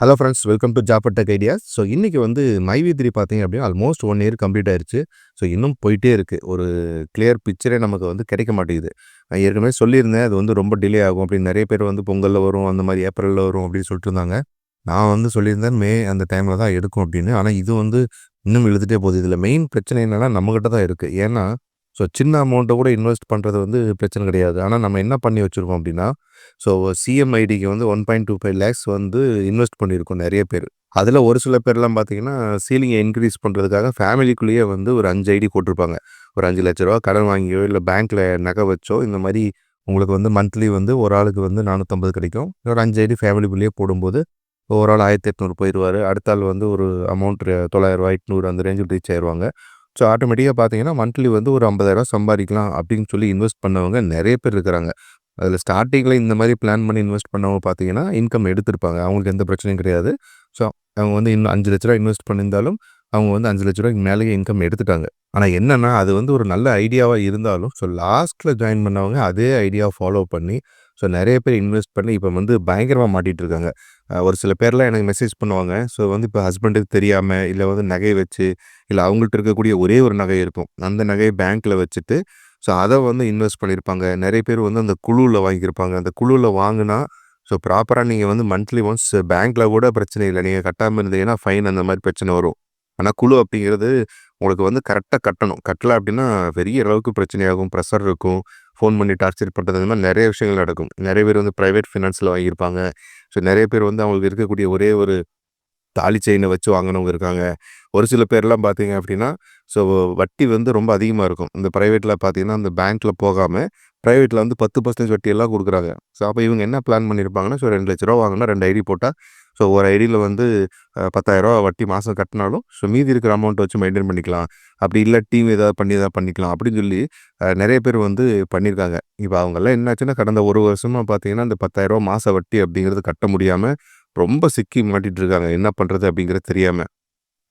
Hello friends welcome to Job Tech Ideas so இன்றைக்கி வந்து MyV three பார்த்தீங்க அப்படின்னா ஆல்மோஸ்ட் ஒன் இயர் கம்ப்ளீட் ஆயிருச்சு. ஸோ இன்னும் போயிட்டே இருக்குது ஒரு கிளியர் பிக்சரே நமக்கு வந்து கிடைக்க மாட்டேங்குது. நான் ஏற்கனவே சொல்லியிருந்தேன் அது வந்து ரொம்ப டிலே ஆகும் அப்படின்னு. நிறைய பேர் வந்து பொங்கலில் வரும் அந்த மாதிரி ஏப்ரலில் வரும் அப்படின்னு சொல்லிட்டு இருந்தாங்க. நான் வந்து சொல்லியிருந்தேன் மே அந்த டைமில் தான் எடுக்கும் அப்படின்னு. ஆனால் இது வந்து இன்னும் எழுதிட்டே போகுது. இதில் மெயின் பிரச்சனை என்னென்னா நம்மக்கிட்ட தான் இருக்குது ஏன்னா ஸோ சின்ன அமௌண்ட்டை கூட இன்வெஸ்ட் பண்ணுறது வந்து பிரச்சனை கிடையாது. ஆனால் நம்ம என்ன பண்ணி வச்சுருக்கோம் அப்படின்னா ஸோ சிஎம்ஐடிக்கு வந்து one point two five lakhs வந்து இன்வெஸ்ட் பண்ணியிருக்கோம் நிறைய பேர். அதில் ஒரு சில பேர்லாம் பார்த்தீங்கன்னா சீலிங்கை இன்க்ரீஸ் பண்ணுறதுக்காக ஃபேமிலிக்குள்ளேயே வந்து ஒரு அஞ்சு ஐடி போட்டிருப்பாங்க. ஒரு அஞ்சு லட்ச ரூபா கடன் வாங்கியோ இல்லை பேங்க்கில் நகை வச்சோ இந்த மாதிரி உங்களுக்கு வந்து மந்த்லி வந்து ஒரு ஆளுக்கு வந்து நானூற்றம்பது கிடைக்கும். ஒரு அஞ்சு ஐடி ஃபேமிலிக்குள்ளேயே போடும்போது ஒரு ஆள் ஆயிரத்தி எட்நூறு போயிடுவார். அடுத்த ஆள் வந்து ஒரு அமௌண்ட் தொள்ளாயிரரூவா எட்நூறு அந்த ரேஞ்சில் ரீச் ஆயிடுவாங்க ஸோ ஆட்டோமேட்டிக்காக பார்த்தீங்கன்னா மந்த்லி வந்து ஒரு ஐம்பதாயிரம் சம்பாதிக்கலாம் அப்படின்னு சொல்லி இன்வெஸ்ட் பண்ணவங்க நிறைய பேர் இருக்கிறாங்க. அதில் ஸ்டார்டிங்கில் இந்த மாதிரி பிளான் பண்ணி இன்வெஸ்ட் பண்ணவங்க பார்த்தீங்கன்னா இன்கம் எடுத்திருப்பாங்க. அவங்களுக்கு எந்த பிரச்சனையும் கிடையாது. ஸோ அவங்க வந்து இன்னும் அஞ்சு லட்ச ரூபா இன்வெஸ்ட் பண்ணியிருந்தாலும் அவங்க வந்து அஞ்சு லட்ச ரூபாய்க்கு மேலேயே இன்கம் எடுத்துட்டாங்க. ஆனால் என்னென்னா அது வந்து ஒரு நல்ல ஐடியாவாக இருந்தாலும் ஸோ லாஸ்ட்டில் ஜாயின் பண்ணவங்க அதே ஐடியாவை ஃபாலோ பண்ணி ஸோ நிறைய பேர் இன்வெஸ்ட் பண்ணி இப்போ வந்து பயங்கரமாக மாட்டிகிட்டு இருக்காங்க. ஒரு சில பேர்லாம் எனக்கு மெசேஜ் பண்ணுவாங்க. ஸோ வந்து இப்போ ஹஸ்பண்டுக்கு தெரியாமல் இல்லை வந்து நகை வச்சு இல்லை அவங்கள்ட்ட இருக்கக்கூடிய ஒரே ஒரு நகை இருக்கும். அந்த நகையை பேங்க்கில் வச்சுட்டு ஸோ அதை வந்து இன்வெஸ்ட் பண்ணியிருப்பாங்க. நிறைய பேர் வந்து அந்த குழுவில் வாங்கியிருப்பாங்க. அந்த குழுவில் வாங்கினா ஸோ ப்ராப்பராக நீங்கள் வந்து மந்த்லி ஒன்ஸ் பேங்க்கில் கூட பிரச்சனை இல்லை. நீங்கள் கட்டாமல் இருந்தீங்கன்னா ஃபைன் அந்த மாதிரி பிரச்சனை வரும். ஆனால் குழு அப்படிங்கிறது உங்களுக்கு வந்து கரெக்டாக கட்டணும். கட்டலை அப்படின்னா பெரிய அளவுக்கு பிரச்சனையாகும். ப்ரெஷர் இருக்கும். ஃபோன் பண்ணி டார்ச்சர் பண்ணுறது இந்த மாதிரி நிறைய விஷயங்கள் நடக்கும். நிறைய பேர் வந்து ப்ரைவேட் ஃபினான்ஸில் வாங்கியிருப்பாங்க. ஸோ நிறைய பேர் வந்து அவங்களுக்கு இருக்கக்கூடிய ஒரே ஒரு தாலி செயினை வச்சு வாங்கினவங்க இருக்காங்க. ஒரு சில பேர்லாம் பார்த்தீங்க அப்படின்னா ஸோ வட்டி வந்து ரொம்ப அதிகமாக இருக்கும். இந்த ப்ரைவேட்டில் பார்த்தீங்கன்னா அந்த பேங்க்கில் போகாமல் ப்ரைவேட்டில் வந்து பத்து பர்சன்டேஜ் வட்டி எல்லாம் கொடுக்குறாங்க. ஸோ அப்போ இவங்க என்ன பிளான் பண்ணியிருப்பாங்கன்னா ஸோ ரெண்டு லட்ச ரூபா வாங்கினா ரெண்டு ஐடி போட்டால் ஸோ ஒரு ஐடியில் வந்து பத்தாயிரரூவா வட்டி மாதம் கட்டினாலும் ஸோ மீதி இருக்கிற அமௌண்ட் வச்சு மெயின்டைன் பண்ணிக்கலாம். அப்படி இல்லை டீம் ஏதாவது பண்ணி ஏதாவது பண்ணிக்கலாம். அப்படின்னு சொல்லி நிறைய பேர் வந்து பண்ணியிருக்காங்க. இப்போ அவங்கெல்லாம் என்னாச்சுன்னா கடந்த ஒரு வருஷமாக பார்த்தீங்கன்னா அந்த பத்தாயிரரூவா மாத வட்டி அப்படிங்கிறது கட்ட முடியாமல் ரொம்ப சிக்கி மாட்டிகிட்டு இருக்காங்க. என்ன பண்ணுறது அப்படிங்கிறது தெரியாமல்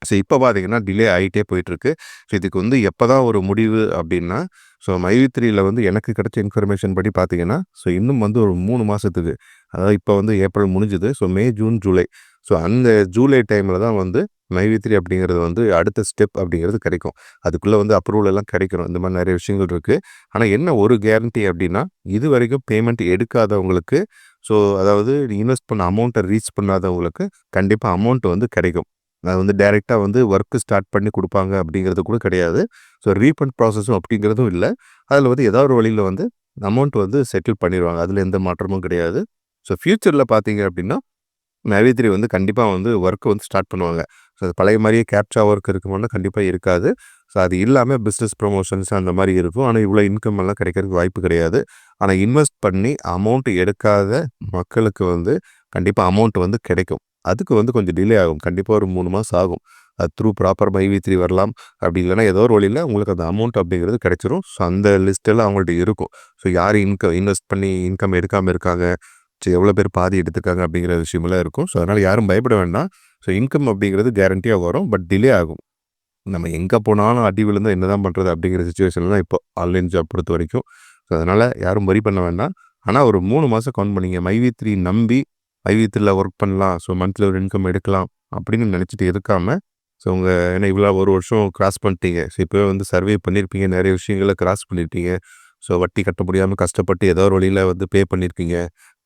ஸோ இப்போ பார்த்தீங்கன்னா டிலே ஆகிட்டே போயிட்டுருக்கு. ஸோ இதுக்கு வந்து எப்போ தான் ஒரு முடிவு அப்படின்னா ஸோ மைவித்ரியில் வந்து எனக்கு கிடைச்ச இன்ஃபர்மேஷன் படி பார்த்தீங்கன்னா ஸோ இன்னும் வந்து ஒரு மூணு மாதத்துக்கு அதாவது இப்போ வந்து ஏப்ரல் முடிஞ்சுது. So May June July. So அந்த ஜூலை டைமில் தான் வந்து மைவித்ரி அப்படிங்கிறது வந்து அடுத்த ஸ்டெப் அப்படிங்கிறது கிடைக்கும். அதுக்குள்ளே வந்து அப்ரூவல் எல்லாம் கிடைக்கணும். இந்த மாதிரி நிறைய விஷயங்கள் இருக்குது ஆனால் என்ன ஒரு கேரண்டி அப்படின்னா இது வரைக்கும் பேமெண்ட் எடுக்காதவங்களுக்கு ஸோ அதாவது இன்வெஸ்ட் பண்ண அமௌண்ட்டை ரீச் பண்ணாதவங்களுக்கு கண்டிப்பாக அமௌண்ட் வந்து கிடைக்கும். அது வந்து டைரெக்டாக வந்து ஒர்க்கு ஸ்டார்ட் பண்ணி கொடுப்பாங்க அப்படிங்கிறது கூட கிடையாது. ஸோ ரீஃபண்ட் ப்ராசஸும் அப்படிங்கிறதும் இல்லை. அதில் வந்து ஏதாவது ஒரு வழியில் வந்து அமௌண்ட் வந்து செட்டில் பண்ணிடுவாங்க அதில் எந்த மாற்றமும் கிடையாது. ஸோ ஃப்யூச்சரில் பார்த்தீங்க அப்படின்னா நவித்ரி வந்து கண்டிப்பாக வந்து ஒர்க்கு வந்து ஸ்டார்ட் பண்ணுவாங்க. ஸோ அது பழைய மாதிரியே கேப்சா ஒர்க் இருக்குமோனா கண்டிப்பாக இருக்காது. ஸோ அது இல்லாமல் பிஸ்னஸ் ப்ரொமோஷன்ஸ் அந்த மாதிரி இருக்கும். ஆனால் இவ்வளோ இன்கம் எல்லாம் கிடைக்கிறதுக்கு வாய்ப்பு கிடையாது. ஆனால் இன்வெஸ்ட் பண்ணி அமௌண்ட் எடுக்காத மக்களுக்கு வந்து கண்டிப்பாக அமௌண்ட் வந்து கிடைக்கும். அதுக்கு வந்து கொஞ்சம் டிலே ஆகும். கண்டிப்பாக ஒரு மூணு மாதம் ஆகும். அது த்ரூ ப்ராப்பர் மைவி த்ரீ வரலாம். அப்படி இல்லைனா ஏதோ ஒரு வழியில் உங்களுக்கு அந்த அமௌண்ட் அப்படிங்கிறது கிடைச்சிரும். ஸோ அந்த லிஸ்ட்டெல்லாம் அவங்கள்ட்ட இருக்கும். ஸோ யார் இன்கம் இன்வெஸ்ட் பண்ணி இன்கம் எடுக்காமல் இருக்காங்க? ஸோ எவ்வளோ பேர் பாதி எடுத்துக்காங்க அப்படிங்கிற விஷயமெல்லாம் இருக்கும். ஸோ அதனால் யாரும் பயப்பட வேண்டாம். ஸோ இன்கம் அப்படிங்கிறது கேரண்டியாக வரும். பட் டிலே ஆகும். நம்ம எங்கே போனாலும் அடி விழுந்தால் என்ன தான் பண்ணுறது அப்படிங்கிற சுச்சுவேஷனில் தான் இப்போ ஆன்லைன் ஜாப் பொறுத்த வரைக்கும். ஸோ அதனால் யாரும் வரி பண்ண வேண்டாம். ஆனால் ஒரு மூணு மாதம் கவுண்ட் பண்ணிங்க. மைவி த்ரீ நம்பி ஐவியத்தில் ஒர்க் பண்ணலாம். ஸோ மந்த்லி ஒரு இன்கம் எடுக்கலாம் அப்படின்னு நினச்சிட்டு இருக்காமல் ஸோ உங்கள் ஏன்னா இவ்வளோ ஒரு வருஷம் கிராஸ் பண்ணிட்டீங்க. ஸோ இப்போ வந்து சர்வே பண்ணியிருப்பீங்க நிறைய விஷயங்களை கிராஸ் பண்ணியிருப்பீங்க ஸோ வட்டி கட்ட முடியாமல் கஷ்டப்பட்டு ஏதோ ஒரு வழியில் வந்து பே பண்ணியிருக்கீங்க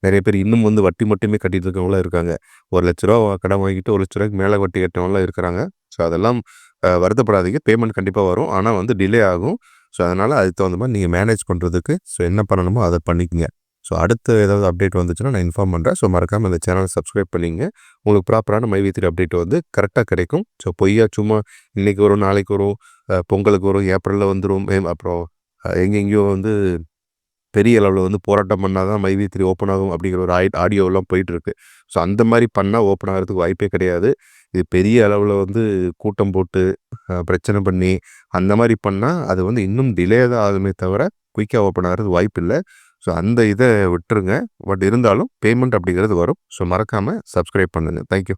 நிறைய பேர் இன்னும் வந்து வட்டி மட்டுமே கட்டிட்டு இருக்கவங்களாம் இருக்காங்க. ஒரு லட்ச ரூபா கடன் வாங்கிட்டு ஒரு லட்ச ரூபாய்க்கு மேலே வட்டி கட்டவங்களாம் இருக்கிறாங்க. ஸோ அதெல்லாம் வருத்தப்படாதீங்க. பேமெண்ட் கண்டிப்பாக வரும். ஆனால் வந்து டிலே ஆகும். ஸோ அதனால் அதுக்கு தகுந்த மாதிரி நீங்கள் மேனேஜ் பண்ணுறதுக்கு ஸோ என்ன பண்ணணுமோ அதை பண்ணிக்கங்க. ஸோ அடுத்து ஏதாவது அப்டேட் வந்துச்சுன்னா நான் இன்ஃபார்ம் பண்ணுறேன் ஸோ மறக்காமல் இந்த சேனலை சப்ஸ்கிரைப் பண்ணிங்க. உங்களுக்கு ப்ராப்பரான மை வீத்திரி அப்டேட் வந்து கரெக்டாக கிடைக்கும். ஸோ பொய்யா சும்மா இன்றைக்கி வரும் நாளைக்கு வரும் பொங்கலுக்கு வரும் ஏப்ரலில் வந்துடும் அப்புறம் எங்கெங்கேயோ வந்து பெரிய அளவில் வந்து போராட்டம் பண்ணால் தான் மைவி த்ரீ ஓப்பன் ஆகும் அப்படிங்கிற ஒரு ஆய் ஆடியோலாம் போயிட்டுருக்கு. ஸோ அந்த மாதிரி பண்ணால் ஓப்பன் ஆகிறதுக்கு வாய்ப்பே கிடையாது. இது பெரிய அளவில் வந்து கூட்டம் போட்டு பிரச்சனை பண்ணி அந்த மாதிரி பண்ணால் அது வந்து இன்னும் டிலே தான் ஆகுமே தவிர குயிக்காக ஓப்பன் ஆகிறது வாய்ப்பு இல்லை ஸோ அந்த இதை விட்டுருங்க. பட் இருந்தாலும் பேமெண்ட் அப்படிங்கிறது வரும். ஸோ மறக்காமல் சப்ஸ்கிரைப் பண்ணுங்கள் தேங்க்யூ